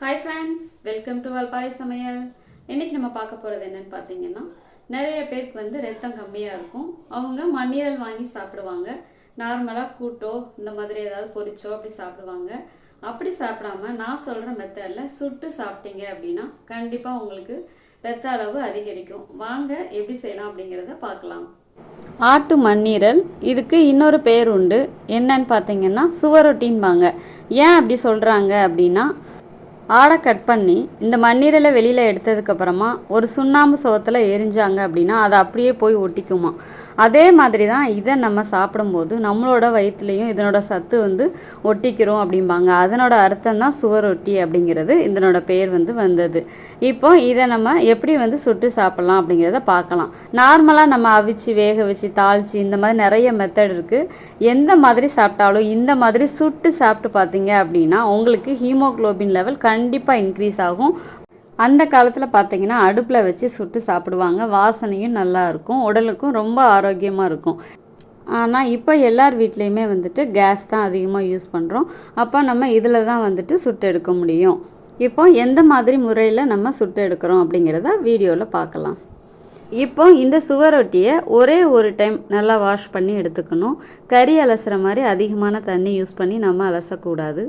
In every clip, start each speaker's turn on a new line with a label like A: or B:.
A: Hi friends welcome to வல்பாரி சமையல் இன்றைக்கி நம்ம பார்க்க போகிறது என்னென்னு பார்த்தீங்கன்னா நிறைய பேருக்கு வந்து ரத்தம் கம்மியாக இருக்கும். அவங்க மண்ணீரல் வாங்கி சாப்பிடுவாங்க. நார்மலாக கூட்டோ இந்த மாதிரி ஏதாவது பொரிச்சோ அப்படி சாப்பிடுவாங்க. அப்படி சாப்பிடாம நான் சொல்கிற மெத்தடில் சுட்டு சாப்பிட்டீங்க அப்படின்னா கண்டிப்பாக உங்களுக்கு ரத்த அளவு அதிகரிக்கும். வாங்க எப்படி செய்யலாம் அப்படிங்கிறத பார்க்கலாம். ஆட்டு மண்ணீரல் இதுக்கு இன்னொரு பேர் உண்டு. என்னன்னு பார்த்தீங்கன்னா சுவரொட்டின்பாங்க. ஏன் அப்படி சொல்கிறாங்க அப்படின்னா ஆடை கட் பண்ணி இந்த மண்ணீரலை வெளியில் எடுத்ததுக்கப்புறமா ஒரு சுண்ணாம்பு சுவத்தில் எரிஞ்சாங்க அப்படின்னா அதை அப்படியே போய் ஒட்டிக்குமா. அதே மாதிரி தான் இதை நம்ம சாப்பிடும்போது நம்மளோட வயிற்றுலையும் இதனோட சத்து வந்து ஒட்டிக்கிறோம் அப்படிம்பாங்க. அதனோட அர்த்தம் தான் சுவரொட்டி அப்படிங்கிறது இதனோட பேர் வந்து வந்தது. இப்போ இதை நம்ம எப்படி வந்து சுட்டு சாப்பிட்லாம் அப்படிங்கிறத பார்க்கலாம். நார்மலாக நம்ம அவிச்சு வேக வச்சு தாளிச்சு இந்த மாதிரி நிறைய மெத்தட் இருக்குது எந்த மாதிரி சாப்பிட்டாலும் இந்த மாதிரி சுட்டு சாப்பிட்டு பார்த்தீங்க அப்படின்னா உங்களுக்கு ஹீமோக்ளோபின் லெவல் கண் கண்டிப்பாக இன்க்ரீஸ் ஆகும். அந்த காலத்தில் பார்த்தீங்கன்னா அடுப்பில் வச்சு சுட்டு சாப்பிடுவாங்க. வாசனையும் நல்லா இருக்கும். உடலுக்கும் ரொம்ப ஆரோக்கியமாக இருக்கும். ஆனால் இப்போ எல்லார் வீட்லேயுமே வந்துட்டு கேஸ் தான் அதிகமாக யூஸ் பண்ணுறோம் அப்போ நம்ம இதில் தான் வந்துட்டு சுட்டு எடுக்க முடியும். இப்போ எந்த மாதிரி முறையில் நம்ம சுட்டு எடுக்கிறோம் அப்படிங்கிறத வீடியோவில் பார்க்கலாம் இப்போ இந்த சுவரொட்டியை ஒரே ஒரு டைம் நல்லா வாஷ் பண்ணி எடுத்துக்கணும். கறி அலசுகிற மாதிரி அதிகமான தண்ணி யூஸ் பண்ணி நம்ம அலசக்கூடாது.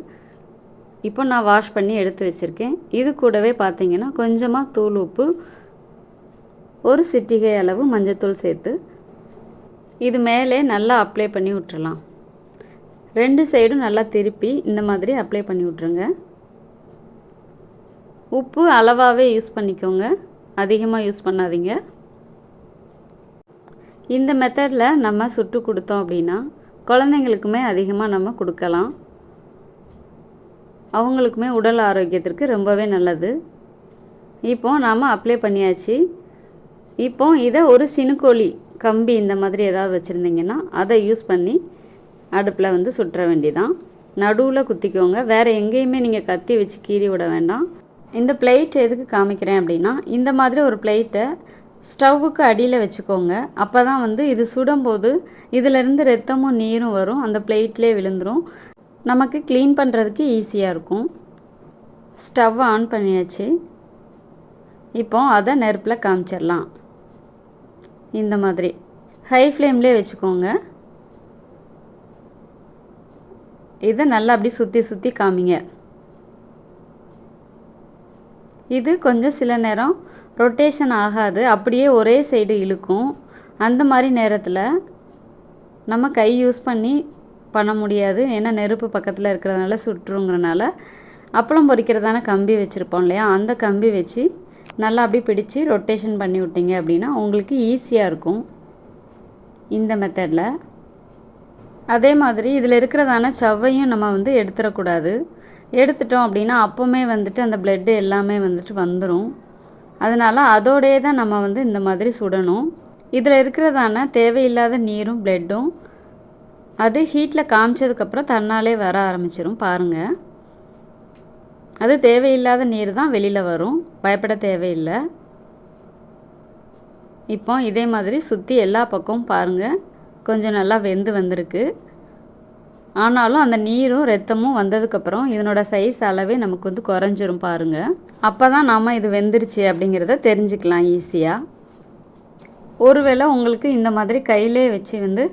A: இப்போ நான் வாஷ் பண்ணி எடுத்து வச்சுருக்கேன். இது கூடவே பார்த்தீங்கன்னா கொஞ்சமாக தூள் உப்பு ஒரு சிட்டிகை அளவு மஞ்சத்தூள் சேர்த்து இது மேலே நல்லா அப்ளை பண்ணி விட்டுறலாம். ரெண்டு சைடும் நல்லா திருப்பி இந்த மாதிரி அப்ளை பண்ணி விட்ருங்க உப்பு அளவாகவே யூஸ் பண்ணிக்கோங்க. அதிகமாக யூஸ் பண்ணாதீங்க. இந்த மெத்தடில் நம்ம சுட்டு கொடுத்தோம் அப்படின்னா குழந்தைங்களுக்குமே அதிகமாக நம்ம கொடுக்கலாம். அவங்களுக்குமே உடல் ஆரோக்கியத்திற்கு ரொம்பவே நல்லது. இப்போ நாம் அப்ளை பண்ணியாச்சு. இப்போ இதை ஒரு சினுக்கோழி கம்பி இந்த மாதிரி ஏதாவது வச்சுருந்தீங்கன்னா அதை யூஸ் பண்ணி அடுப்பில் வந்து சுற்ற வேண்டிதான். நடுவில் குத்திக்கோங்க. வேறு எங்கேயுமே நீங்கள் கத்தி வச்சு கீறி விட வேண்டாம். இந்த பிளேட் எதுக்கு காமிக்கிறேன் அப்படின்னா இந்த மாதிரி ஒரு பிளேட்டை ஸ்டவ்வுக்கு அடியில் வச்சுக்கோங்க. அப்போ தான் வந்து இது சுடும்போது இதிலேருந்து ரத்தமும் நீரும் வரும். அந்த பிளேட்லேயே விழுந்துடும் நமக்கு க்ளீன் பண்ணுறதுக்கு ஈஸியாக இருக்கும். ஸ்டவ் ஆன் பண்ணியாச்சு. இப்போ அதை நெருப்பில் காமிச்சிடலாம். இந்த மாதிரி. ஹை ஃப்ளேம்லேயே வச்சுக்கோங்க. இதை நல்லா அப்படி சுற்றி சுற்றி காமிங்க. இது கொஞ்சம் சில நேரம் ரொட்டேஷன் ஆகாது. அப்படியே ஒரே சைடு இழுக்கும். அந்த மாதிரி நேரத்தில் நம்ம கை யூஸ் பண்ணி பண்ண முடியாது. ஏன்னா நெருப்பு பக்கத்தில் இருக்கிறதுனால சுட்டுருங்கிறனால அப்பளம் பொறிக்கிறதான கம்பி வச்சுருப்போம் இல்லையா? அந்த கம்பி வச்சு நல்லா அப்படி பிடிச்சி ரொட்டேஷன் பண்ணி விட்டீங்க அப்படின்னா உங்களுக்கு ஈஸியாக இருக்கும். இந்த மெத்தடில் அதே மாதிரி இதில் இருக்கிறதான செவ்வையும் நம்ம வந்து எடுத்துடக்கூடாது. எடுத்துட்டோம் அப்படின்னா அப்போவுமே வந்துட்டு அந்த பிளட்டு எல்லாமே வந்துட்டு வந்துடும் அதனால் அதோடையே தான் நம்ம வந்து இந்த மாதிரி சுடணும். இதில் இருக்கிறதான தேவையில்லாத நீரும் பிளட்டும் அது ஹீட்டில் காமிச்சதுக்கப்புறம் தன்னாலே வர ஆரம்பிச்சிடும் பாருங்கள் அது தேவையில்லாத நீர் தான் வெளியில் வரும் பயப்பட தேவையில்லை. இப்போ இதே மாதிரி சுற்றி எல்லா பக்கமும் பாருங்கள் கொஞ்சம் நல்லா வெந்து வந்திருக்கு. ஆனாலும் அந்த நீரும் ரத்தமும் வந்ததுக்கப்புறம் இதனோட சைஸ் அளவே நமக்கு வந்து குறைஞ்சிரும் பாருங்கள் அப்போ தான் நாம் இது வெந்துருச்சு அப்படிங்கிறத தெரிஞ்சுக்கலாம் ஈஸியாக ஒருவேளை உங்களுக்கு இந்த மாதிரி கையிலே வச்சு வந்து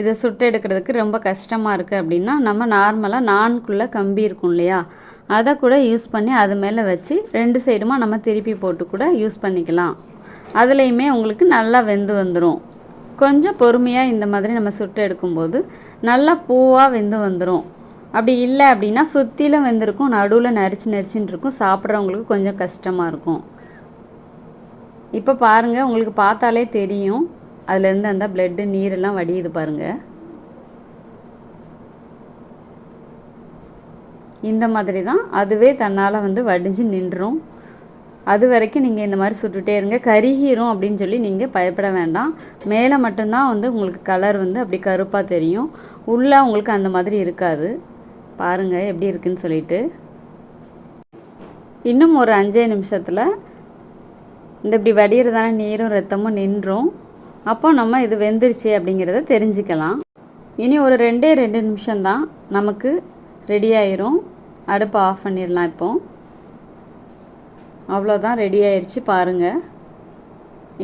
A: இதை சுட்டு எடுக்கிறதுக்கு ரொம்ப கஷ்டமாக இருக்குது அப்படின்னா நம்ம நார்மலாக நான்குள்ளே கம்பி இருக்கும் இல்லையா? அதை கூட யூஸ் பண்ணி அது மேலே வச்சு ரெண்டு சைடுமா நம்ம திருப்பி போட்டு கூட யூஸ் பண்ணிக்கலாம். அதுலேயுமே உங்களுக்கு நல்லா வெந்து வந்துடும் கொஞ்சம் பொறுமையாக இந்த மாதிரி நம்ம சுட்டு எடுக்கும்போது நல்லா பூவாக வெந்து வந்துடும் அப்படி இல்லை அப்படின்னா சுற்றிலும் வெந்திருக்கும் நடுவில் நரிச்சு நரிச்சுன்னு இருக்கும் சாப்பிட்றவங்களுக்கு கொஞ்சம் கஷ்டமாக இருக்கும். இப்போ பாருங்கள் உங்களுக்கு பார்த்தாலே தெரியும். அதுலேருந்து அந்த பிளட்டு நீரெல்லாம் வடியுது பாருங்கள் இந்த மாதிரி தான் அதுவே தன்னால் வந்து வடிஞ்சு நின்றும். அது வரைக்கும் நீங்கள் இந்த மாதிரி சுட்டுட்டே இருங்க. கருகிரும் அப்படின்னு சொல்லி நீங்கள் பயப்பட வேண்டாம். மேலே மட்டும்தான் வந்து உங்களுக்கு கலர் வந்து அப்படி கருப்பாக தெரியும். உள்ளே உங்களுக்கு அந்த மாதிரி இருக்காது. பாருங்கள் எப்படி இருக்குன்னு சொல்லிட்டு. இன்னும் ஒரு அஞ்சே நிமிஷத்தில் இந்த இப்படி வடிகிறதான நீரும் ரத்தமும் நின்றும். அப்போ நம்ம இது வெந்துருச்சு அப்படிங்கிறத தெரிஞ்சுக்கலாம். இனி ஒரு ரெண்டே ரெண்டு நிமிஷம்தான் நமக்கு ரெடி ஆயிரும். அடுப்பை ஆஃப் பண்ணிடலாம் இப்போ. அவ்வளோதான் ரெடி ஆயிடுச்சு பாருங்கள்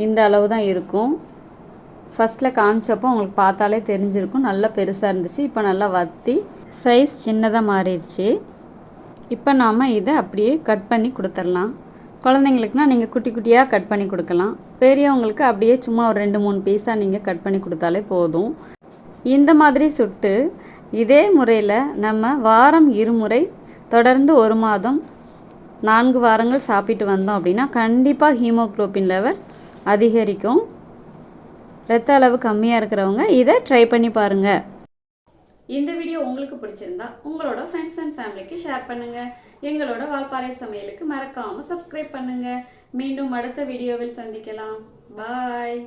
A: இந்த அளவு தான் இருக்கும். ஃபஸ்ட்டில் காமிச்சப்போ உங்களுக்கு பார்த்தாலே தெரிஞ்சிருக்கும். நல்லா பெருசாக இருந்துச்சு. இப்போ நல்லா வத்தி சைஸ் சின்னதாக மாறிடுச்சு. இப்போ நாம் இதை அப்படியே கட் பண்ணி கொடுத்துடலாம். குழந்தைங்களுக்குனா நீங்கள் குட்டி குட்டியாக கட் பண்ணி கொடுக்கலாம். பெரியவங்களுக்கு அப்படியே சும்மா ஒரு ரெண்டு மூணு பீஸாக நீங்கள் கட் பண்ணி கொடுத்தாலே போதும். இந்த மாதிரி சுட்டு இதே முறையில் நம்ம வாரம் இருமுறை தொடர்ந்து ஒரு மாதம் நான்கு வாரங்கள் சாப்பிட்டு வந்தோம் அப்படின்னா கண்டிப்பாக ஹீமோக்ளோபின் லெவல் அதிகரிக்கும். ரத்த அளவு கம்மியாக இருக்கிறவங்க இதை ட்ரை பண்ணி பாருங்கள் இந்த வீடியோ உங்களுக்கு பிடிச்சிருந்தா உங்களோட ஃப்ரெண்ட்ஸ் அண்ட் ஃபேமிலிக்கு ஷேர் பண்ணுங்கள் எங்களோட வால்பாறை சமையலுக்கு மறக்காமல் சப்ஸ்கிரைப் பண்ணுங்கள் மீண்டும் அடுத்த வீடியோவில் சந்திக்கலாம். பாய்